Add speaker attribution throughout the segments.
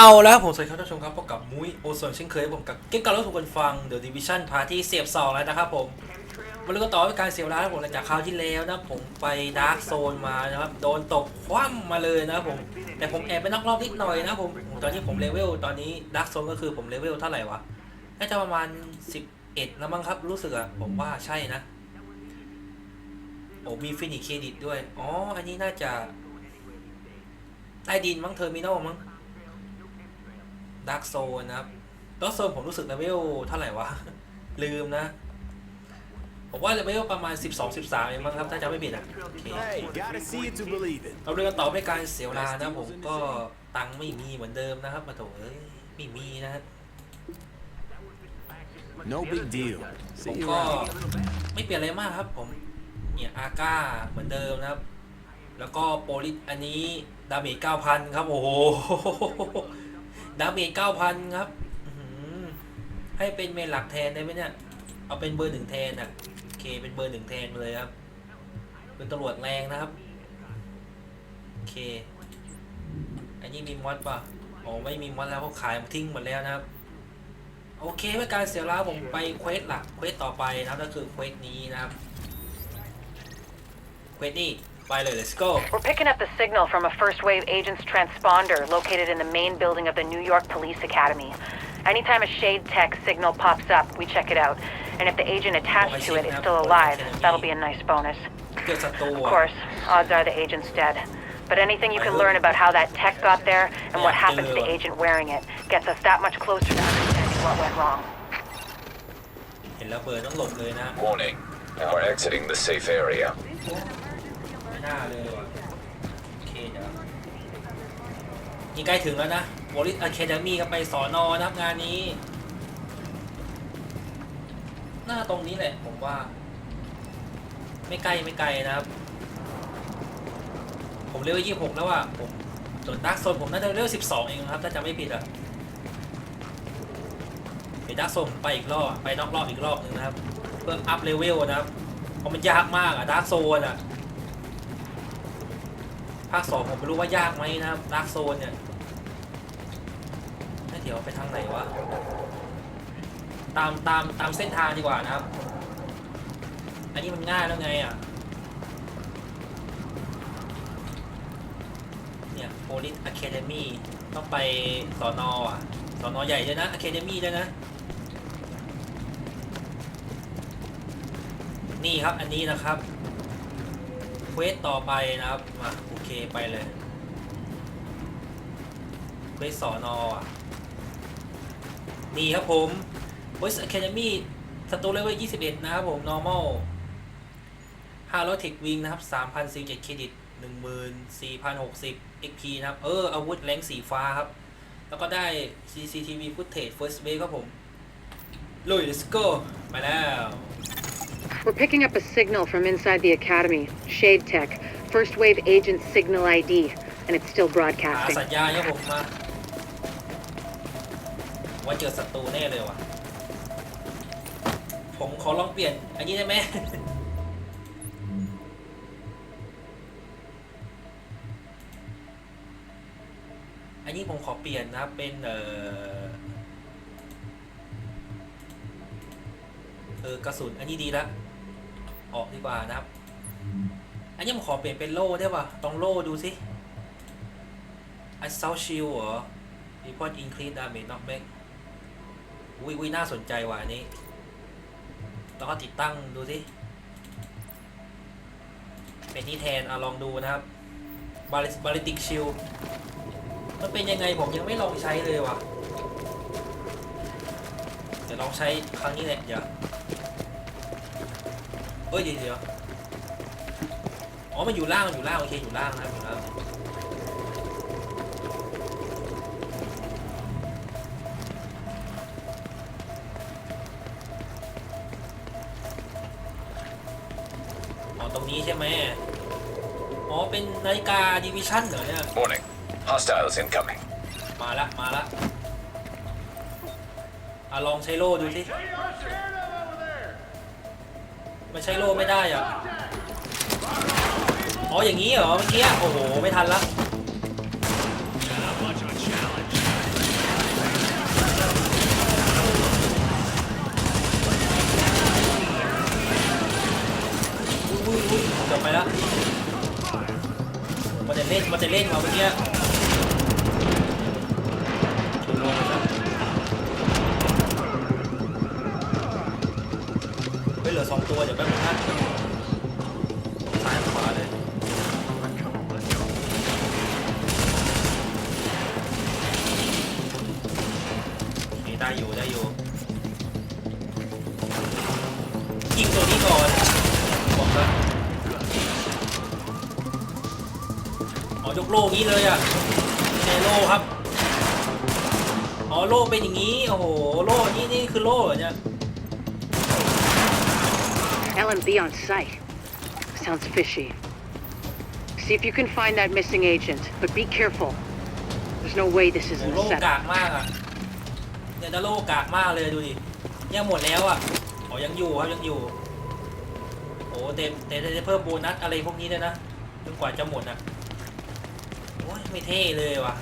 Speaker 1: เอาแล้วผมสวัสดีครับท่านผู้ชมครับพบกับมุ้ยโอโซนเช่นเคยผมกับเก่งการรถทุกคนฟัง The Division พาร์ทที่เสียบสองแล้วนะครับผมมาลุ้นกันต่อด้วยการเสียเวลาครับผมหลังจากคราวที่แล้วนะผมไปดาร์กโซนมานะครับโดนตกคว่ำมาเลยนะครับผมแต่ผมแอบไปนอกรอบนิดหน่อยนะผมตอนที่ผมเลเวลตอนนี้ดาร์กโซนก็คือผมเลเวลเท่าไหร่วะน่าจะประมาณ 11 แล้วมั้งครับรู้สึกอะผมว่าใช่นะโอ้มีฟินิชเครดิตด้วยอ๋ออันนี้น่าจะใต้ดินมั้งเทอร์มินอลมั้ง ดาร์กโซนนะครับดาร์กโซนผมรู้สึกเลเวลเท่าไหร่วะ ลืมนะ ผมว่าเลเวลประมาณ 12 13เองมั้งครับ ถ้าจำไม่ผิดอะโอเค
Speaker 2: Hey, gotta see it to believe it.
Speaker 1: เราเรื่องกันต่อไปการเสียเวลานะผมก็ตังค์ไม่มีเหมือนเดิมนะครับมาโถเอ้ยไม่มีนะครับ
Speaker 2: No big deal.
Speaker 1: ผม
Speaker 2: See you
Speaker 1: ก็
Speaker 2: around.
Speaker 1: ไม่เปลี่ยนอะไรมากครับผมเนี่ยอาก้าเหมือนเดิมนะครับ แล้วก็โปลิสอันนี้ดาเมจ9,000 ครับ โอ้โห ดาเมจ9,000ครับให้เป็นเมนหลักแทนได้ไหมเนี่ย เอาเป็นเบอร์หนึ่งแทนอะโอเคเป็นเบอร์หนึ่งแทนเลยครับ เป็นตำรวจแรงนะครับโอเค อันนี้มีมอดป่ะอ๋อไม่มีมอดแล้วเขาขายทิ้งหมดแล้วนะครับ โอเคเพื่อการเสียเวลาผมไปเควสหลักเควสต่อไปนะครับก็คือเควสนี้นะครับเควสนี้ Milo, let's go.
Speaker 3: We're picking up the signal from a first wave agent's transponder located in the main building of the New York Police Academy. Anytime a shade tech signal pops up, we check it out. And if the agent attached to it is still alive, that'll be a nice bonus. Of course, odds are the agent's dead. But anything you can learn about how that tech got there and what happened to the agent wearing it gets us that much closer to understanding what went wrong.
Speaker 4: Warning, we're exiting the safe area.
Speaker 1: ไม่น่าเลยว่ะโอเคเดี๋ยวนี่ใกล้ถึงแล้วนะบริสอะเคเดมี่ก็ไปสอนอนะครับงานนี้ หน้าตรงนี้แหละผมว่า ไม่ไกลไม่ไกลนะครับ ผมเลเวลยี่หกแล้วอะผมส่วนดักโซนผมน่าจะเลเวลสิบสองเองครับถ้าจำไม่ผิดอะไปดักโซนผมไปอีกรอบไปนอกรอบอีกรอบหนึ่งนะครับ เพื่ออัพเลเวลนะครับเพราะมันยากมากอะดักโซนอะ ภาคสองผมไม่รู้ว่ายากไหมนะครับดักโซนเนี่ยเดี๋ยวไปทางไหนวะ ตามตามตามเส้นทางดีกว่านะครับ อันนี้มันง่ายแล้วไงอะ เนี่ย Police Academy ต้องไปสอนออะสอนอใหญ่ด้วยนะ Academy ด้วยนะ นี่ครับอันนี้นะครับ ควสต่อไปนะครับมาโอเคไปเลยเควสสอนออะนี่ครับผม Voice Academy สตูเลเวล21 นะครับผม normal 500 Tech Wing นะครับ 3,047เครดิต 14,060 XP นะครับ เออ อาวุธแรงสีฟ้าครับ แล้วก็ได้ CCTV footage first wave ครับผม ลุย let's go ไปแล้ว
Speaker 3: We're picking up a signal from inside the Academy. Shade Tech. First wave agent signal ID. And it's still
Speaker 1: หา
Speaker 3: broadcasting.
Speaker 1: สัญญาณครับผมมาว่าเจอศัตรูแน่เลยว่ะ ผมขอลองเปลี่ยน อันนี้ได้ไหม อันนี้ผมขอเปลี่ยนนะครับ เป็น เออเออกระสุน อันนี้ดีละ ออกดีกว่านะครับ อันนี้ผมขอเปลี่ยนเป็นโล่ได้ป่ะลองโล่ดูสิ Assault Shield เหรอ Report Increase Damage Knockback อุ้ยอุ้ยน่าสนใจว่ะอันนี้แล้วก็ติดตั้งดูสิเป็นนี่แทนอะลองดูนะครับ Ballistic Shield มันเป็นยังไงผมยังไม่ลองใช้เลยว่ะเดี๋ยวลองใช้ครั้งนี้แหละเดี๋ยว เอ้ยเดี๋ยวเดี๋ยวอ๋อมันอยู่ล่างมันอยู่ล่างโอเคอยู่ล่างนะครับอยู่ล่างอ๋อตรงนี้ใช่ไหมอ๋อเป็นนาฬิกาดิวิชั่นเหรอเนี่ย
Speaker 4: Warning. Hostiles incoming.
Speaker 1: มาละมาละอะลองใช้โล่ดูสิ มันใช้โล่ไม่ได้อะอ๋ออย่างนี้เหรอเมื่อกี้ โอ้โห ไม่ทันละจบไปแล้วมันจะเล่นมันจะเล่นมาเมื่อกี้ ฮ้ยเหลือสองตัวเดี๋ยวแป๊บนึงนะซ้ายขวาเลยนี่ได้อยู่ได้อยู่ยิงตัวนี้ก่อนบอกแล้วอ๋อยกโล่งี้เลยอะไม่ใช่โล่ครับอ๋อโล่เป็นอย่างนี้โอ้โหโล่นี่นี่คือโล่เหรอเนี่ย
Speaker 3: LMB on site. Sounds fishy. See if you can find that missing agent, but be careful. There's no way this
Speaker 1: โอ้
Speaker 3: isn't
Speaker 1: โล่
Speaker 3: a setup.
Speaker 1: กากมากอะเนี่ยจะโล่กากมากเลยดูดิยังหมดแล้วอะอ๋อยังอยู่ครับยังอยู่โอ้เต็มแต่จะเพิ่มโบนัสอะไรพวกนี้ด้วยนะจนกว่าจะหมดอะโอ้ยไม่เท่เลยว่ะ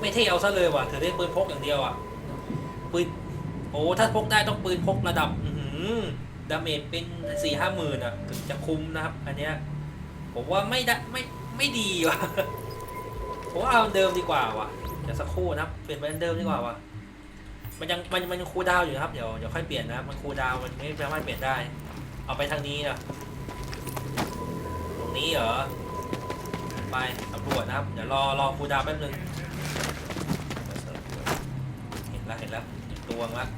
Speaker 1: ไม่เท่เอาซะเลยว่ะเธอได้ปืนพกอย่างเดียวอะปืนโอ้ถ้าพกได้ต้องปืนพกระดับอืดาเมจเป็นสี่ห้าหมื่นอะถึงจะคุ้มนะครับ อันเนี้ยผมว่าไม่ได้ไม่ไม่ดีว่ะผมว่าเอาเดิมดีกว่าว่ะเดี๋ยวสักครู่นะครับเปลี่ยนเป็นเดิมดีกว่าว่ะมันยังมันมันยังคูดาวอยู่ครับเดี๋ยวเดี๋ยวค่อยเปลี่ยนนะครับมันคูดาวมันไม่สามารถเปลี่ยนได้ เอาไปทางนี้นะตรงนี้เหรอไปตำรวจนะครับ เดี๋ยวรอรอคูดาวแป๊บนึงเห็นแล้วเห็นแล้วตัวแล้ว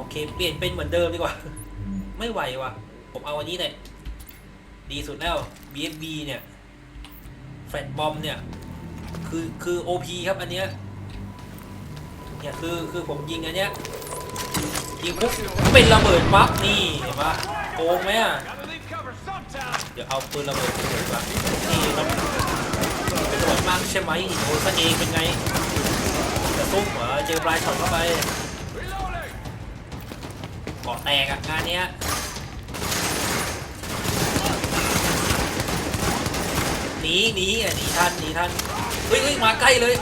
Speaker 1: โอเค เปลี่ยนเป็นเหมือนเดิมดีกว่า ไม่ไหวว่ะ ผมเอาอันนี้เลยดีสุดแล้ว BFB เนี่ยแฟนบอมเนี่ย คือคือ OP ครับอันเนี้ยเนี่ยคือคือผมยิงอันเนี้ยยิงปุ๊บเป็นระเบิดปั๊บนี่เห็นปะโกงไหมอะเดี๋ยวเอาปืนระเบิดไปดีกว่านี่ครับเป็นระเบิดมากใช่ไหมโอ้ยสเองเป็นไงจะตุ้มเหรอเจอปลายช็อตเข้าไปเกาะแตกอะงานเนี้ยหนีหนีอะหนีทันหนีทันเฮ้ยเฮ้ยมาใกล้เลย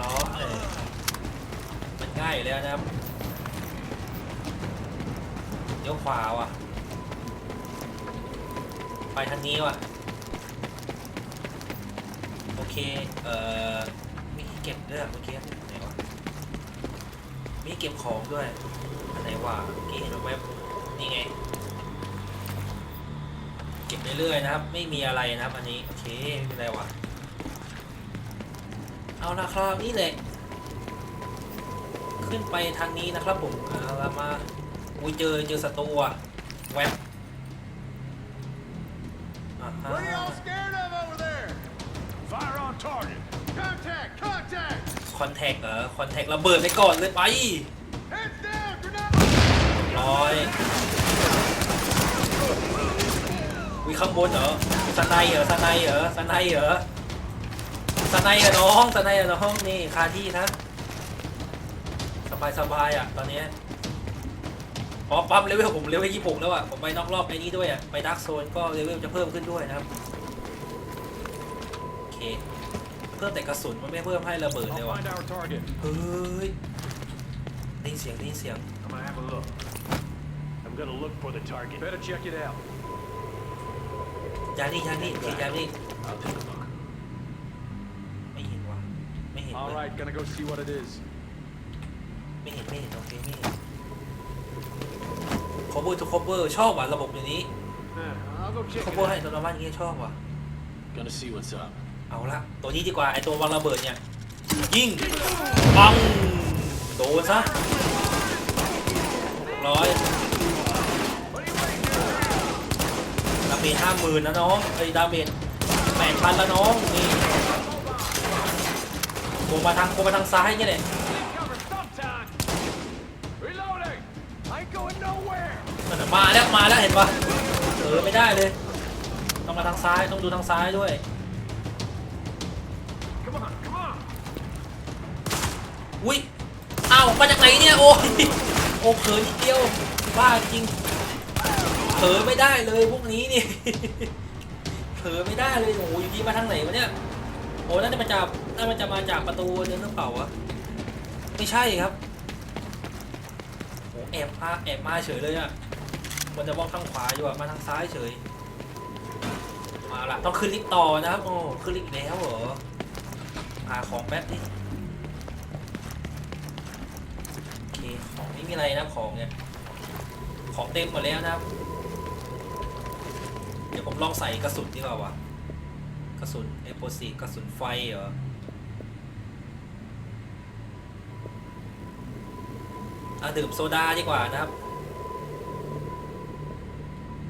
Speaker 1: ล้อเออมันง่ายอยู่แล้วนะครับเดี๋ยวขวาว่ะ ไปทางนี้ว่ะ โอเค เอ่อ มีเก็บด้วยเหรอเมื่อกี้ มีเก็บของด้วย อันไหนวะเมื่อกี้เห็นแวบๆนี่ไง เก็บเรื่อยๆนะครับ ไม่มีอะไรนะครับอันนี้ โอเคไม่เป็นไรวะเอาละครับนี่แหละ ขึ้นไปทางนี้นะครับผมเอาละมาอุ้ยเจอเจอศัตรูอะแวบ คอนแทคเหรอคอนแทคระเบิดไปก่อนเลยไปร้อยวิข้างบนเหรอสไนเหรอสไนเหรอสไนเหรอสไนเหรอน้องสไนเหรอน้องนี่คาที่นะสบายสบายอะตอนเนี้ยพอปั๊มเลเวลผมเลเวลยี่หกแล้วอะผมไปนอกรอบไอ้นี้ด้วยอะไปดักโซนก็เลเวลจะเพิ่มขึ้นด้วยนะครับโอเค เพิ่มแต่กระสุนมันไม่เพิ่มให้ระเบิดเลย
Speaker 5: I'll
Speaker 1: ว่ะ
Speaker 5: find our target.
Speaker 1: เฮ้ยได้ยินเสียงได้ยินเสียง
Speaker 5: I'm gonna have a look. I'm gonna look for the target. Better check it out.
Speaker 1: ยานี่ยานี่ฉีดยานี่
Speaker 5: I'll take a look.
Speaker 1: ไม่เห็นว่ะไม่เห็น
Speaker 5: All
Speaker 1: เลย
Speaker 5: right, gonna go see what it is.
Speaker 1: ไม่เห็นไม่เห็นโอเคไม่เห็น cover to cover ชอบว่ะระบบอย่างนี้
Speaker 5: Yeah, I'll go check it
Speaker 1: cover
Speaker 5: out.
Speaker 1: ให้ตัวละบ้านอย่างนี้ชอบว่ะ
Speaker 6: Gonna see what's up.
Speaker 1: เอาละตัวนี้ดีกว่าไอตัววางระเบิดเนี่ยยิงปังโดนซะร้อยดาเมจห้าหมื่นนะน้องไอ้ดาเมจแปดพันละน้องนี่โกงมาทางโกงมาทางซ้ายเนี่ยแหละ
Speaker 5: Cover sometime. Reloading. I ain't going nowhere.
Speaker 1: มันน่ะมาแล้วมาแล้วเห็นปะเออไม่ได้เลยต้องมาทางซ้ายต้องดูทางซ้ายด้วย อ้าวมาจากไหนเนี่ยโอ้ยโอ้เผลอนิดเดียวบ้าจริงเผลอไม่ได้เลยพวกนี้นี่เผลอไม่ได้เลยโอ้ยอยู่ดีมาทางไหนวะเนี่ยโอ้น่าจะมาจากน่าจะมาจากประตูนั้นหรือเปล่าวะไม่ใช่ครับโอ้แอบมาแอบมาเฉยเลยอะมันจะมองทางขวาอยู่อะมาทางซ้ายเฉยมาละต้องขึ้นลิฟต์ต่อนะครับโอ้ขึ้นลิฟต์แล้วเหรอหาของแป๊บดิ ไม่มีอะไรนะของเนี่ยของเต็มหมดแล้วนะครับ เดี๋ยวผมลองใส่กระสุนดีกว่าวะกระสุนเอโพซีกระสุนไฟเหรออะดื่มโซดาดีกว่านะครับ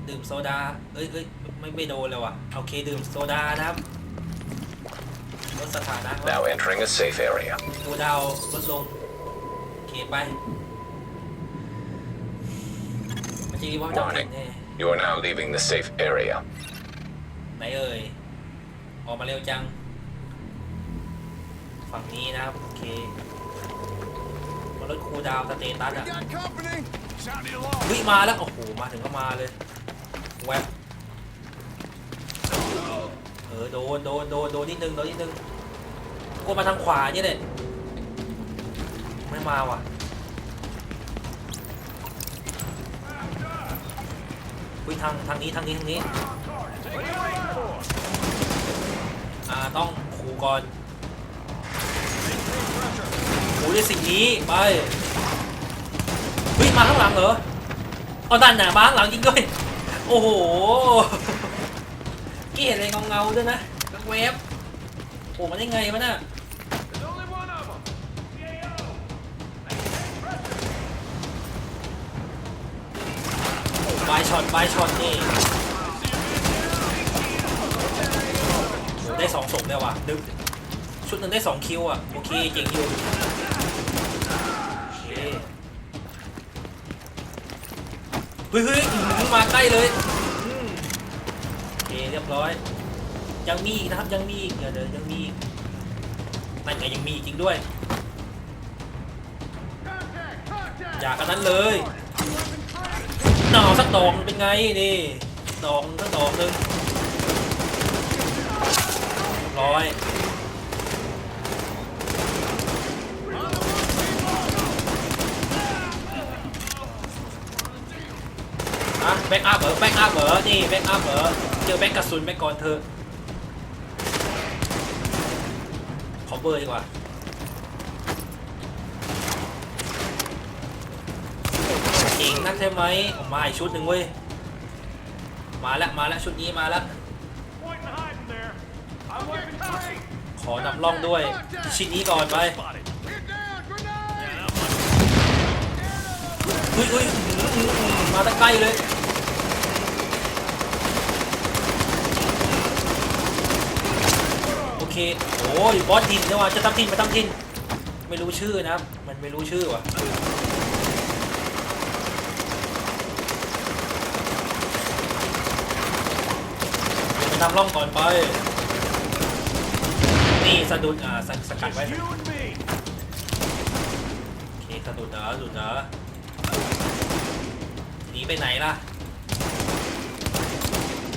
Speaker 1: ดื่มโซดา เอ้ยเอ้ยไม่ไม่โดนเลยว่ะโอเคดื่มโซดานะครับลดสถานะ
Speaker 4: Now entering a safe area.
Speaker 1: ดูดาวลดลงโอเคไป มันจะมีว่าจำเป็นแน่
Speaker 4: You are now leaving the safe area.
Speaker 1: ไหนเอ่ย ออกมาเร็วจัง ฝั่งนี้นะครับ โอเคมาลดคูลดาวน์สเตตัส
Speaker 5: We
Speaker 1: อะ
Speaker 5: got company. Sound the alarm.
Speaker 1: วิมาแล้ว โอ้โห มาถึงก็มาเลย แวบเออ โดน โดน โดน โดนนิดนึง โดนนิดนึงกูมาทางขวาเนี่ยแหละไม่มาว่ะ วิทางทางนี้ทางนี้ทางนี้อ่าต้องขู่ก่อนขู่ด้วยสิ่งนี้ไปเฮ้ยมาข้างหลังเหรอเอาด้านหน้ามาข้างหลังจริงด้วยโอ้โหกี้เห็นอะไรเงาๆด้วยนะแวบโผล่มาได้ไงวะน่ะ บายช็อตนี่ได้สองศพเลยว่ะดึกชุดหนึ่งได้สองคิวอะ โอเคเจ๋งอยู่เฮ้ยเฮ้ยมาใกล้เลยโอเคเรียบร้อย ยังมีอีกนะครับยังมีอีกเดี๋ยวเดี๋ยวยังมีอีกนั่นไงยังมีจริงด้วย อยากกันนั้นเลย หน่อสักดอกเป็นไงนี่ดอกสักดอกหนึ่งร้อยอะแบ็กอัพเหรอแบ็กอัพเหรอนี่แบ็กอัพเหรอเจอแบ็กกระสุนแบ็กก่อนเธอขอเบอร์ดีกว่า ก่งนักใช่ไหมออกมาอีกชุดหนึ่งเว้ย มาแล้วมาแล้วชุดนี้มาแล้ว ขอนำร่องด้วย ชิ้นนี้ก่อนไปอุ้ยอุ้ยมาตั้งใกล้เลยโอเค โอ้ยบอสทินเนี่ยว่ะจะตั้งทินมาตั้งทิน ไม่รู้ชื่อนะ มันไม่รู้ชื่อว่ะ เดี๋ยวไป ทำร่องก่อนไป นี่สะดุดอ่าสสกัดไว้
Speaker 5: You and me.
Speaker 1: โอเคสะดุดเหรอสะดุดเหรอหนีไปไหนล่ะ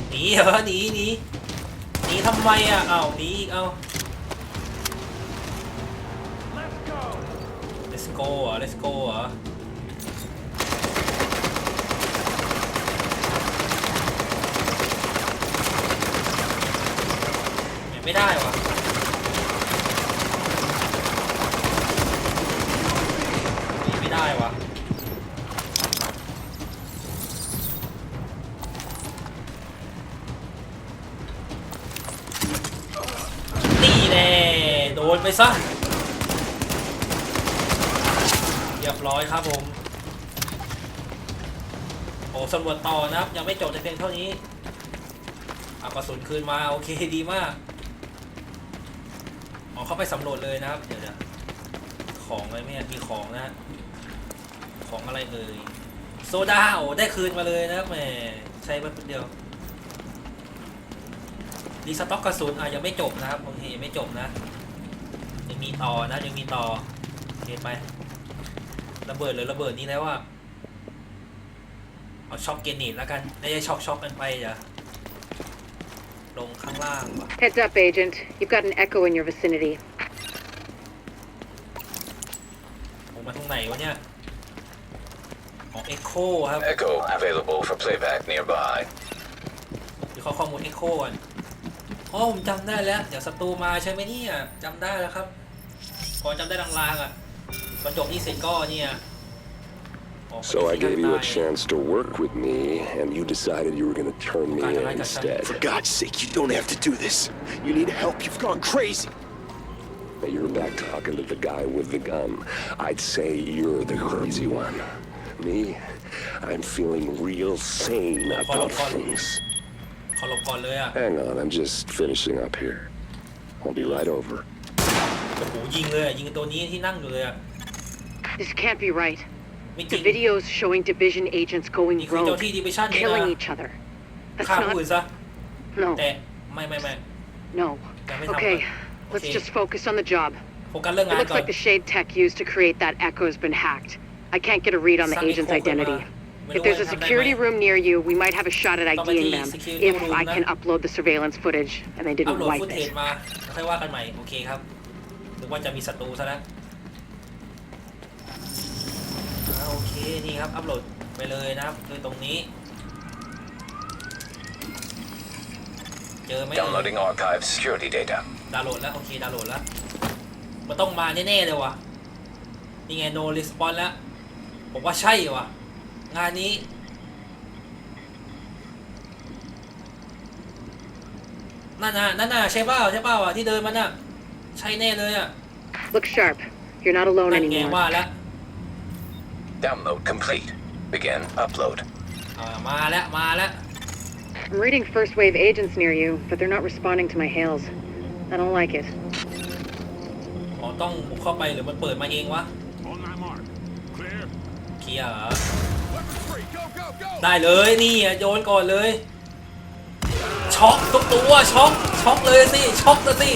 Speaker 1: หนีเหรอหนีหนีหนีทำไมอะอ้าวหนีอีกเอา
Speaker 5: Let's go.
Speaker 1: let's go เหรอ let's go เห ไม่ได้ว่ะหนีไม่ได้ว่ะนี่แน่โดนไปซะเรียบร้อยครับผมโอ้สำรวจต่อนะครับ ยังไม่จบแต่เพียงเท่านี้อากระสุนคืนมา โอเค ดีมาก เขาไปสำรวจเลยนะครับ เดี๋ยวนะของอะไรไม่มีของนะ ของอะไรเอ่ยโซดาโอ้ได้คืนมาเลยนะครับแหมใช้ไปคนเดียวรีสต็อกกระสุนอะยังไม่จบนะครับโอเคยังไม่จบนะยังมีต่อนะยังมีต่อโอเคไประเบิดเลยระเบิดนี้แล้วว่าเอาช็อปเกรเนตแล้วกันไม่ใช่ช็อปช็อปกันไปจ้ะ ลงข้างล่างว่ะ
Speaker 3: Heads up, Agent. You've got an echo in your vicinity.
Speaker 1: รงไหนวะเนี่ย ของ Echo ครับ
Speaker 4: Echo available for playback nearby.
Speaker 1: เดี๋ยวเขาข้อมูล Echo ก่อนอ๋อผมจำได้แล้ว เดี๋ยวศัตรูมาใช่ไหมเนี่ยจำได้แล้วครับ พอจำได้ลางๆอะตอนจบนี่เสร็จก็เนี่ยออกไป
Speaker 7: So I gave you a chance to work with me, and you decided you were gonna turn me in instead.
Speaker 2: For God's sake, you don't have to do this. You need help. You've gone crazy.
Speaker 7: Now you're back talking to the guy with the gun. I'd say you're the crazy one. Me, I'm feeling real sane about things. Hang on, I'm just finishing up here. I'll be right over.
Speaker 3: This can't be right.
Speaker 1: ไม่จริ
Speaker 3: The
Speaker 1: ง
Speaker 3: videos showing division agents going
Speaker 1: นี่คือเจ้า
Speaker 3: rogue,
Speaker 1: ที่ดิวิชั่นนี่
Speaker 3: killing
Speaker 1: นะ
Speaker 3: each other. That's
Speaker 1: ฆ่าผู้อื่
Speaker 3: not.
Speaker 1: นซะ
Speaker 3: No,
Speaker 1: แต่ไม่ไม่ไม่
Speaker 3: no.
Speaker 1: Damn it,
Speaker 3: Okay,
Speaker 1: Albert.
Speaker 3: let's
Speaker 1: Okay.
Speaker 3: just focus on the job.
Speaker 1: โฟกัสเรื่อง
Speaker 3: It
Speaker 1: งาน
Speaker 3: looks
Speaker 1: ก่อน
Speaker 3: like the shade tech used to create that echo's been hacked. I can't get a read on the
Speaker 1: Sang
Speaker 3: agent's
Speaker 1: Echoขึ้นมา
Speaker 3: identity.
Speaker 1: ไม่
Speaker 3: If
Speaker 1: รู้
Speaker 3: there's
Speaker 1: ว่า
Speaker 3: a
Speaker 1: ทำได้
Speaker 3: security
Speaker 1: ไหม
Speaker 3: room near you, we might have a shot at
Speaker 1: Somebody
Speaker 3: IDing them
Speaker 1: security
Speaker 3: if
Speaker 1: room
Speaker 3: I
Speaker 1: na.
Speaker 3: can upload the surveillance footage and they
Speaker 1: อัพ
Speaker 3: didn't
Speaker 1: โหลด
Speaker 3: wipe
Speaker 1: ฟุตเทจ
Speaker 3: it.
Speaker 1: มาค่อยว่ากันใหม่ โอเคครับหรือว่าจะมีศัตรูซะแล้ว โอเคนี่ครับอัพโหลดไปเลยนะครับคือตรงนี้ เจอไหมเอ่ย
Speaker 4: Downloading archive security data.
Speaker 1: ดาวน์โหลดแล้วโอเคดาวน์โหลดแล้วมันต้องมาแน่ๆเลยว่ะนี่ไง no response แล้วผมว่าใช่ว่ะ งานนี้ นั่นน่ะนั่นน่ะใช่เปล่าใช่เปล่าอะที่เดินมันน่ะ ใช่แน่เลยอะ
Speaker 3: Look sharp. You're not alone
Speaker 1: นั่นไง
Speaker 3: anymore.
Speaker 1: ว่าแล้ว
Speaker 4: Download complete. Begin upload.
Speaker 1: อ่ามาแล้ว มาแล้ว
Speaker 3: I'm reading first wave agents near you, but they're not responding to my hails. I don't like it.
Speaker 1: อ๋อ ต้องบุกเข้าไปหรือมันเปิดมาเองวะ
Speaker 5: On my mark. Clear.
Speaker 1: เคลียร์เหรอ
Speaker 5: Weapons free. Go, go, go.
Speaker 1: ได้เลยนี่อ่ะโยนก่อนเลย ช็อกทุกตัวช็อกช็อกเลยสิช็อกเลยสิ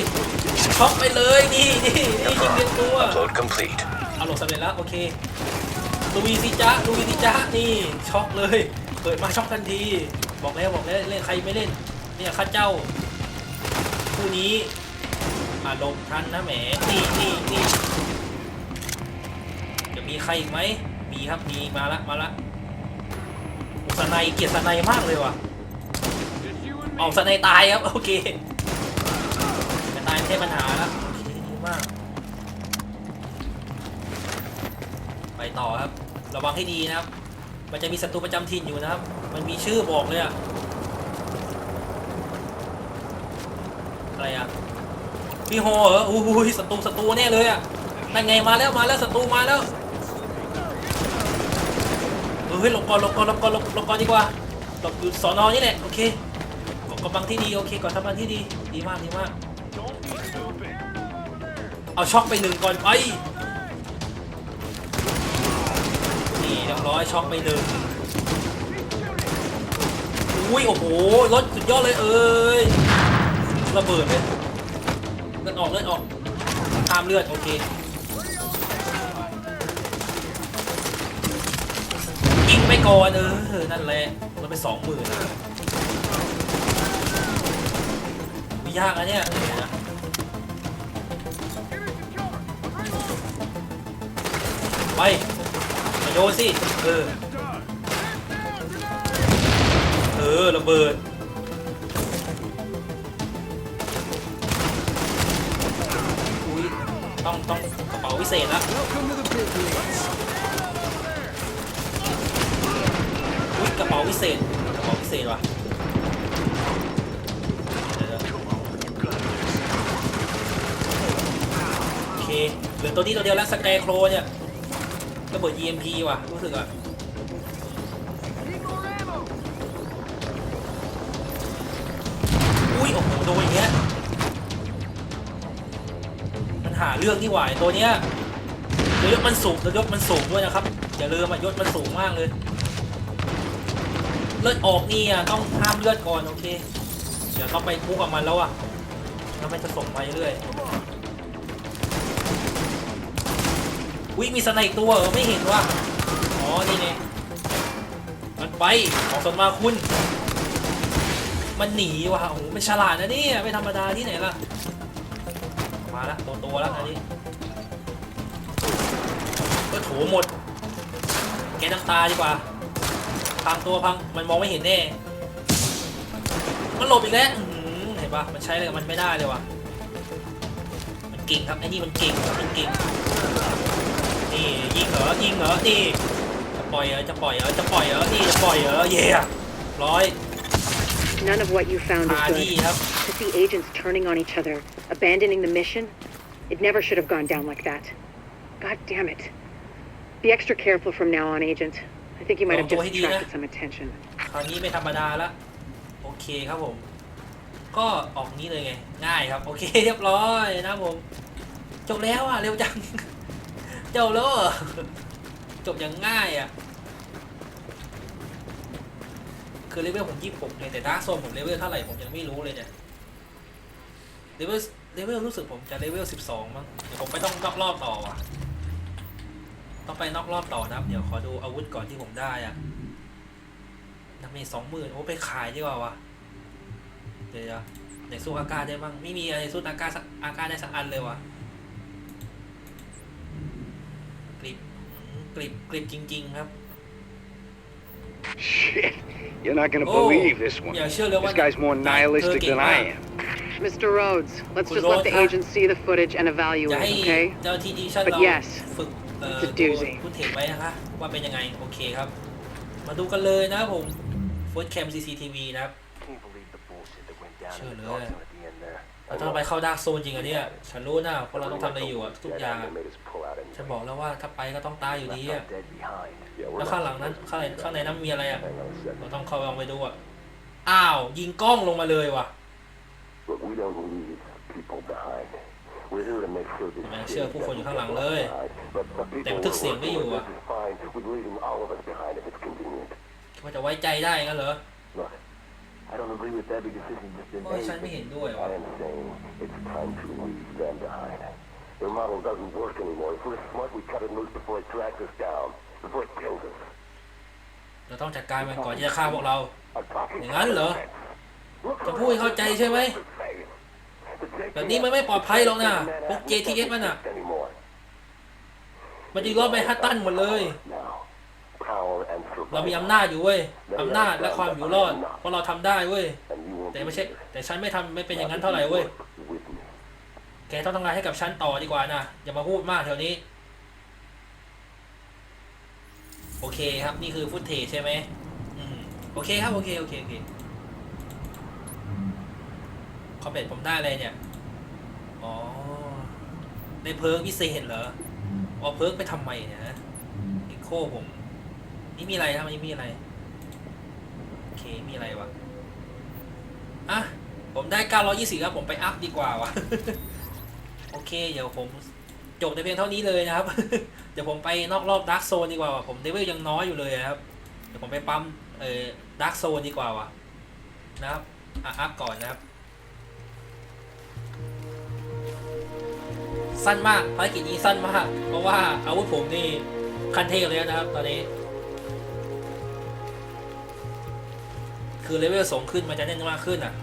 Speaker 1: ช็อกไปเลยนี่นี่นี่ยิงเต็มตัว
Speaker 4: Upload complete.
Speaker 1: เอาโหลดสำเร็จแล้วโอเค ลุยสิจ๊ะลุยสิจ๊ะนี่ช็อกเลย เปิดมาช็อกทันที บอกแล้วบอกแล้วเล่นใครไม่เล่น เนี่ยข้าเจ้า คู่นี้อารมณ์ทันนะแหมนี่นี่นี่จะมีใครอีกไหมมีครับมีมาละมาละอ้สไนเกียดสไนมากเลยว่ะ
Speaker 5: It's you and me.
Speaker 1: เอาสไนตายครับโอเคแต่ตายไม่ใช่ปัญหาแล้ว ไปต่อครับ ระวังให้ดีนะครับ มันจะมีศัตรูประจำถิ่นอยู่นะครับ มันมีชื่อบอกเลยอะอะไรอะมีโฮเหรออู้หูยศัตรูศัตรูแน่เลยอะนั่นไงมาแล้วมาแล้วศัตรูมาแล้วเฮ้ยหลบก่อนหลบก่อนหลบก่อนหลบหลบก่อนดีกว่าหลบอยู่สอนอนี่แหละโอเคกอนกำลังที่ดีโอเคก่อนทำงานที่ดีดีมากดีมากเอาช็อกไปหนึ่งก่อนไป ร้อยช็อกไปหนึ่งอุ้ยโอ้โหรถสุดยอดเลยเอ้ยระเบิดเลยเลือดออกเลือดออกตามเลือดโอเคยิงไปก่อนเออนั่นแหละมันไปสองหมื่นนะไม่ยากนะเนี่ยไป โยนสิ เออ เออระเบิด อุ้ย ต้องต้องกระเป๋าพิเศษละอุ้ยกระเป๋าพิเศษ กระเป๋าพิเศษว่ะโอเคเหลือตัวนี้ตัวเดียวแล้วสแกร์โครเนี่ย ระเบิด EMP ว่ะ รู้สึกอะอุ้ยโอ้โหโดนอย่างเงี้ยมันหาเรื่องนี่หวาไอ้ตัวเนี้ยตัวยศมันสูงตัวยศมันสูงด้วยนะครับอย่าลืมอะยศมันสูงมากเลย เลือดออกนี่อะต้องห้ามเลือดก่อนโอเค เดี๋ยวต้องไปคุกกับมันแล้วอะแล้วมันจะส่งไปเรื่อย อุ้ยมีสไนอีกตัวเรอไม่เห็นว่ะอ๋อนี่ไงมันไปของสนมาคุณ มันหนีว่ะโอ้โหมันฉลาดนะเนี่ยไม่ธรรมดาที่ไหนล่ะมาละตัวตัวแล้วอันนี้เออโถหหมด แกน้ำตาดีกว่าพังตัวพังมันมองไม่เห็นแน่ มันหลบอีกแล้วเห็นปะมันใช้อะไรกับมันไม่ได้เลยว่ะมันเก่งครับไอ้นี่มันเก่งมันเก่ง ยิงเหรอยิงเหรอนี่จะปล่อยเหรอจะปล่อยเหรอจะปล่อยเหรอนี่จะปล่อยเหรอเย่ร้อย
Speaker 3: None of what you found
Speaker 1: มา
Speaker 3: is
Speaker 1: ดี
Speaker 3: good.
Speaker 1: ครับ
Speaker 3: To see agents turning on each other, abandoning the mission, it never should have gone down like that. God damn it. Be extra careful from now on, Agent. I think you might have
Speaker 1: Don't
Speaker 3: just
Speaker 1: do it, Dina.
Speaker 3: attracted some attention.
Speaker 1: คราวนี้ไม่ธรรมดาละโอเคครับผม ก็ออกนี้เลยไง ง่ายครับ โอเคเรียบร้อยนะครับผม จบแล้วอะ เร็วจัง จบแล้วเหรอจบอย่างง่ายอะ คือเลเวลผมยี่สิบหกเลยแต่ดาร์กโซนผมเลเวลเท่าไหร่ผมยังไม่รู้เลยเนี่ยเลเวลเลเวลรู้สึกผมจะเลเวลสิบสองมั้งเดี๋ยวผมไปต้องนอกรอบต่อว่ะ ต้องไปนอกรอบต่อนะเดี๋ยวขอดูอาวุธก่อนที่ผมได้อะดาเมจสองหมื่นโอ้ไปขายดีกว่าวะเดี๋ยวๆไหนสู้อากาได้บ้างไม่มีอะไรสู้อากาสักอากาได้สักอันเลยวะกริบ กริบกริบจริง ๆ ครับ
Speaker 5: Shit. You're not gonna
Speaker 1: Oh,
Speaker 5: believe this one.
Speaker 1: yeah, sure, there
Speaker 5: This
Speaker 1: was-
Speaker 5: guy's more
Speaker 1: like,
Speaker 5: nihilistic than I
Speaker 1: Turkey,
Speaker 5: am.
Speaker 3: Mr. Rhodes, let's
Speaker 1: Good
Speaker 3: just
Speaker 1: Lord,
Speaker 3: let the
Speaker 1: huh?
Speaker 3: agents see the footage and
Speaker 1: จะ
Speaker 3: evaluate,
Speaker 1: ให้
Speaker 3: okay?
Speaker 1: เจ้าที่ดิชั่น
Speaker 3: But
Speaker 1: เรา
Speaker 3: yes,
Speaker 1: ฝึกเอ่อ
Speaker 3: it's a
Speaker 1: ตัว
Speaker 3: doozy.
Speaker 1: พุทเทจไว้นะคะ ว่าเป็นยังไง โอเคครับ มาดูกันเลยนะครับผม First Cam CCTV นะครับ
Speaker 6: Can't believe the bullshit that went down
Speaker 1: Sure,
Speaker 6: in the
Speaker 1: yeah.
Speaker 6: dark zone at the end there.
Speaker 1: เราต้องไปเข้าดาร์กโซนจริงอะเนี่ยฉันรู้นะเพราะเราต้องทำอะไรอยู่อะทุกอย่างอะ
Speaker 7: They made us pull out
Speaker 1: ฉัน
Speaker 7: anyway.
Speaker 1: บอกแล้วว่าถ้าไปก็ต้องตายอยู่ดี
Speaker 6: Left
Speaker 1: อะ
Speaker 6: all dead behind.
Speaker 7: Yeah, we're
Speaker 1: แล้ว
Speaker 7: not
Speaker 1: ข้างหลังนั้นข้างในข้างในนั้นมีอะไรอะ
Speaker 7: Hang on a second.
Speaker 1: เราต้องเข้าไปลองไปดูอะอ้าว ยิงกล้องลงมาเลยว่ะ
Speaker 7: Look, we don't leave people behind. We're here to make sure this
Speaker 1: แม่ง
Speaker 7: shit
Speaker 1: เชื่อผู้คนอยู่ข้างหลังเลย
Speaker 7: But the
Speaker 1: แต่
Speaker 7: people
Speaker 1: บันทึกเสียง
Speaker 7: we're
Speaker 1: ไม่อ
Speaker 7: working
Speaker 1: ยู่
Speaker 7: with
Speaker 1: อะ
Speaker 7: is fine with leaving all of us behind if it's convenient.
Speaker 1: ว่าจะไว้ใจได้งั้นเหรอ
Speaker 7: Look, I don't agree with every decision you've been
Speaker 1: โอ้ย
Speaker 7: made.
Speaker 1: ฉันไม่เห็นด้วย
Speaker 7: I
Speaker 1: ว่ะ
Speaker 7: am saying it's time to leave them behind. Their model doesn't work anymore. If we're smart, we cut it loose before it tracks us down, before it kills us.
Speaker 1: เราต้องจัดการมันก่อนที่จะฆ่าพวกเรา
Speaker 7: I'm talking
Speaker 1: อย่างนั้นเหรอ
Speaker 7: Look
Speaker 1: จะพูดให้เข้าใจใช่ไหมแบบนี้มันไม่ปลอดภัยหรอกนะ พวก JTS มันอะ
Speaker 7: anymore.
Speaker 1: มันยิงรอบไปฮัตตันหมดเลย
Speaker 7: Now, power and
Speaker 1: เรามีอำนาจอยู่เว้ยอำนาจและความอยู่รอดเพราะเราทำได้เว้ยแต่ไม่ใช่ แต่ฉันไม่ทำไม่เป็นอย่างนั้นเท่าไหร่เว้ยแกต้องทำงานให้กับฉันต่อดีกว่านะอย่ามาพูดมากแถวนี้ โอเคครับนี่คือฟุตเทจใช่ไหมอืมโอเคครับโอเคโอเคโอเคคอมเมนต์ผมได้อะไรเนี่ย อ๋อในเพิร์กพิเศษเหรออ๋อเพิร์กไปทำไมเนี่ยอีโคผม นี่มีอะไรครับนี่มีอะไร โอเค มีอะไรวะ อะ ผมได้ 920 ครับ ผมไปอัพดีกว่าวะโอเค เดี๋ยวผมจบในเพียงเท่านี้เลยนะครับ เดี๋ยวผมไปนอกรอบดาร์กโซนดีกว่าว่ะผมเลเวลยังน้อยอยู่เลยนะครับ เดี๋ยวผมไปปั๊มเอ่อดาร์กโซนดีกว่าว่ะนะครับ อะอัพก่อนนะครับ สั้นมากภารกิจนี้สั้นมาก เพราะว่าอาวุธผมนี่ คันเทพเลยนะครับตอนนี้ คือเลเวลสูงขึ้นมันจะเน้นมากขึ้นอะ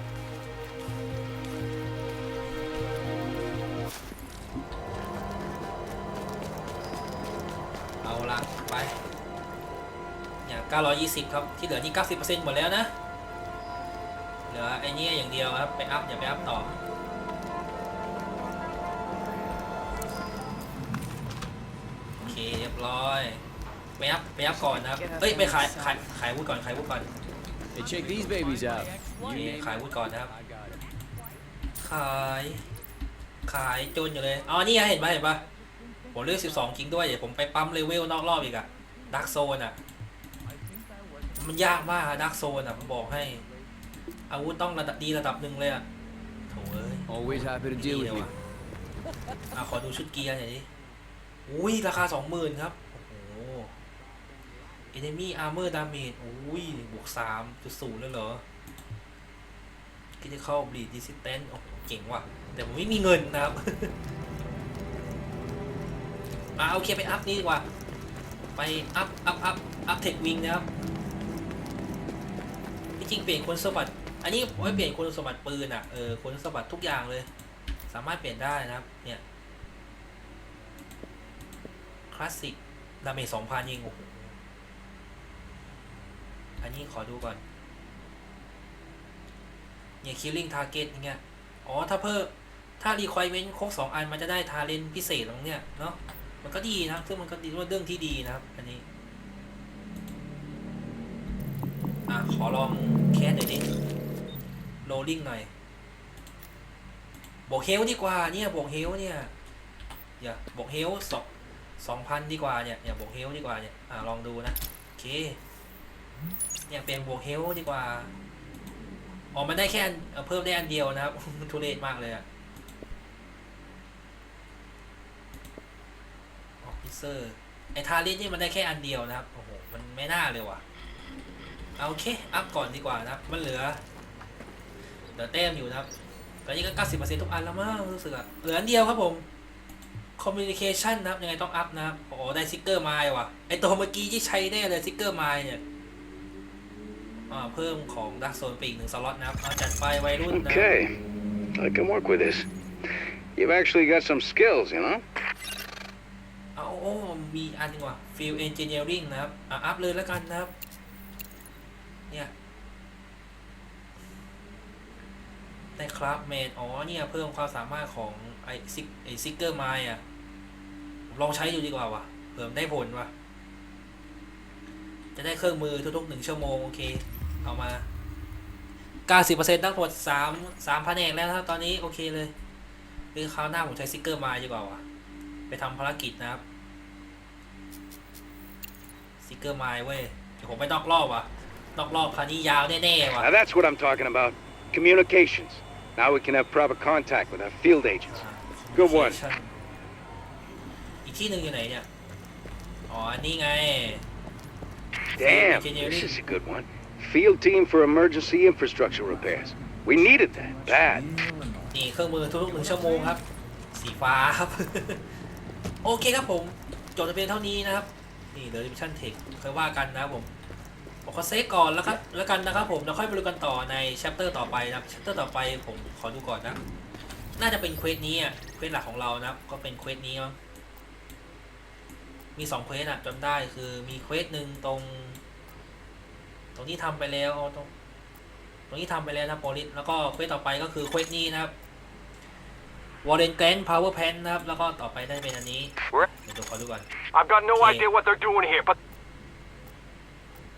Speaker 1: เอาละไปเนี่ย920 ครับ ที่เหลือนี่ 90%หมดแล้วนะ เหลือไอ้นี่อย่างเดียวครับ ไปอัพอย่าไปอัพต่อโอเคเรียบร้อยไปอัพไปอัพก่อนนะครับเอ้ยไปขายขายขายวุ้ก่อนขายวุ้ก่อน
Speaker 6: Hey, check these babies out.
Speaker 1: โอเคขายวุ้ก่อนนะครับ
Speaker 6: I got it.
Speaker 1: ขาย ขายจนอยู่เลยอ๋อนี่ไงเห็นปะเห็นปะผมเลือก 12 จริงด้วยเดี๋ยวผมไปปั๊มเลเวลนอกรอบอีกอะดักโซนอะมันยากมากดักโซนอะผมบอกให้ อาวุธต้องระดับดีระดับหนึ่งเลยอะโถ่เอ้ย
Speaker 6: Always happy to
Speaker 1: ดี
Speaker 6: deal
Speaker 1: เล
Speaker 6: with
Speaker 1: ย
Speaker 6: you.
Speaker 1: ว่ะอะขอดูชุดเกียร์หน่อยดิ อุ้ยราคา 20,000 ครับโอ้โห enemy armor damage อุ้ยบวก3.0เลยเหรอ critical bleed resistant โอ้เก่งว่ะ แต่ผมไม่มีเงินนะครับอ่าโอเคไปอัพนี่ดีกว่า ไปอัพ อัพ อัพ อัพเทควิงนะครับที่จริงเปลี่ยนคุณสมบัติ อันนี้ไว้เปลี่ยนคุณสมบัติปืนอะ เออคุณสมบัติทุกอย่างเลย สามารถเปลี่ยนได้นะครับ เนี่ย คลาสสิก ดาเมจสองพันยิงโอ้โห อันนี้ขอดูก่อน เนี่ย killing target อย่างเงี้ย อ๋อ ถ้าเพิ่ม ถ้า requirement ครบสองอันมันจะได้ทาเลนพิเศษตรงเนี้ยเนาะ มันก็ดีนะซึ่งมันก็ดีว่าเรื่องที่ดีนะครับ อันนี้ อะ ขอลองแคสหน่อยดิโรลลิ่งหน่อยบวกเฮลดีกว่าเนี่ยบวกเฮลเนี่ยอย่าบวกเฮลสองสองพันดีกว่าเนี่ยอย่าบวกเฮลดีกว่าเนี่ยอะลองดูนะโอเค เนี่ยเป็นบวกเฮลดีกว่าอ๋อมันได้แค่เพิ่มได้อันเดียวนะครับ ทุเรศมากเลยอะออฟฟิเซอร์ไอ้ทาริสนี่มันได้แค่อันเดียวนะครับ โอ้โห มันไม่น่าเลยว่ะ เอาโอเค อัพก่อนดีกว่านะครับ มันเหลือ เหลือแต้มอยู่นะครับ ตอนนี้ก็90%ทุกอันแล้วมั้งรู้สึกอะเหลืออันเดียวครับผม communication นะครับ ยังไงต้องอัพนะครับ โอ้ได้ซิกเกอร์ไมล์ว่ะ ไอตัวเมื่อกี้ที่ใช้ได้เลยซิกเกอร์ไมล์เนี่ย เพิ่มของดักโซนไปอีกหนึ่งสล็อตนะครับเอาจัดไปวัยรุ่นนะ
Speaker 5: Okay. I can work with this. You've actually got some skills, you know?
Speaker 1: เอาโอ้มีอันหนึงว่ะ Field Engineering นะครับอะอัพเลยแล้วกันนะครับ เนี่ยได้ครับเมนอ๋อเนี่ย เพิ่มความสามารถของไอซิกไอซิกเกอร์ไมอะผมลองใช้ดูดีกว่าว่ะเพิ่มได้ผลว่ะจะได้เครื่องมือทุกๆหนึ่งชั่วโมง โอเค เอามา90%ทั้งหมด3 3แผนกแล้วนะครับ ตอนนี้โอเคเลยคือคราวหน้าผมใช้ซิกเกอร์ไมดีกว่าว่ะไปทำภารกิจนะครับซิกเกอร์ไมล์เว้ยเดี๋ยวผมไปนอกรอบว่ะนอกรอบคราวนี้ยาวแน่ๆว่ะ
Speaker 5: Now that's what I'm talking about. Communications. Now we can have proper contact with our field agents. Good one.
Speaker 1: อีกที่หนึ่งอยู่ไหนเนี่ย อ๋อ อันนี้ไง
Speaker 5: Damn,
Speaker 1: Engineering.
Speaker 5: this is a good one. Field team for emergency infrastructure repairs. We needed that bad.
Speaker 1: นี่เครื่องมือทุกๆหนึ่งชั่วโมงครับ สีฟ้าครับ โอเคครับผมจบจะเป็นเท่านี้นะครับ นี่เด e ดิ i ชั่นเทคค่อยว่ากันนะครับผมผมขอเซฟก่อนแล้วครับแล้วกันนะครับผมแล้วค่อยไปดูกันต่อในแชปเตอร์ต่อไปนะครับแชปเตอร์ต่อไปผมขอดูก่อนนะ น่าจะเป็นเควสนี้อะเควสหลักของเรานะครับ ก็เป็นเควสนี้มั้งมีสองเควสอะจำได้คือมีเควสหนึ่งตรง ตรงนี้ทำไปแล้วเอาตรงตรงนี้ทำไปแล้วนะโปลิสแล้วก็เควสต่อไปก็คือเควสนี้นะครับวอร์เรนแกรนพาวเวอร์แพนนะครับ แล้วก็ต่อไปได้เป็นอันนี้ เดี๋ยวดูขอดูก่อน
Speaker 6: I've got no
Speaker 1: Okay.
Speaker 6: idea what they're doing here, but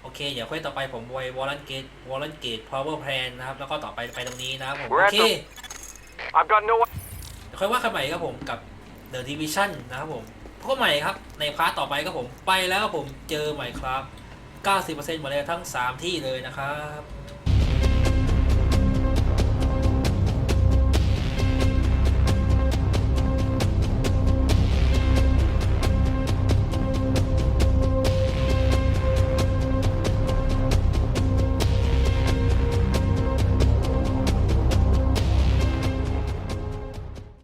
Speaker 1: โอเค เดี๋ยวเควสต่อไปผมไว้วอร์เรนเกตวอร์เรนเกตพาวเวอร์แพนนะครับ แล้วก็ต่อไปไปตรงนี้นะครับผม
Speaker 6: We're
Speaker 1: โอ
Speaker 6: at
Speaker 1: เค
Speaker 6: the- I've got no
Speaker 1: เดี๋ยวค่อยว่ากันใหม่ครับผมกับ The Division นะครับผมพบกันใหม่ครับ ในพาร์ทต่อไปครับผมไปแล้วครับผมเจอใหม่ครับ 90%หมดเลยทั้ง 3 ที่เลยนะครับ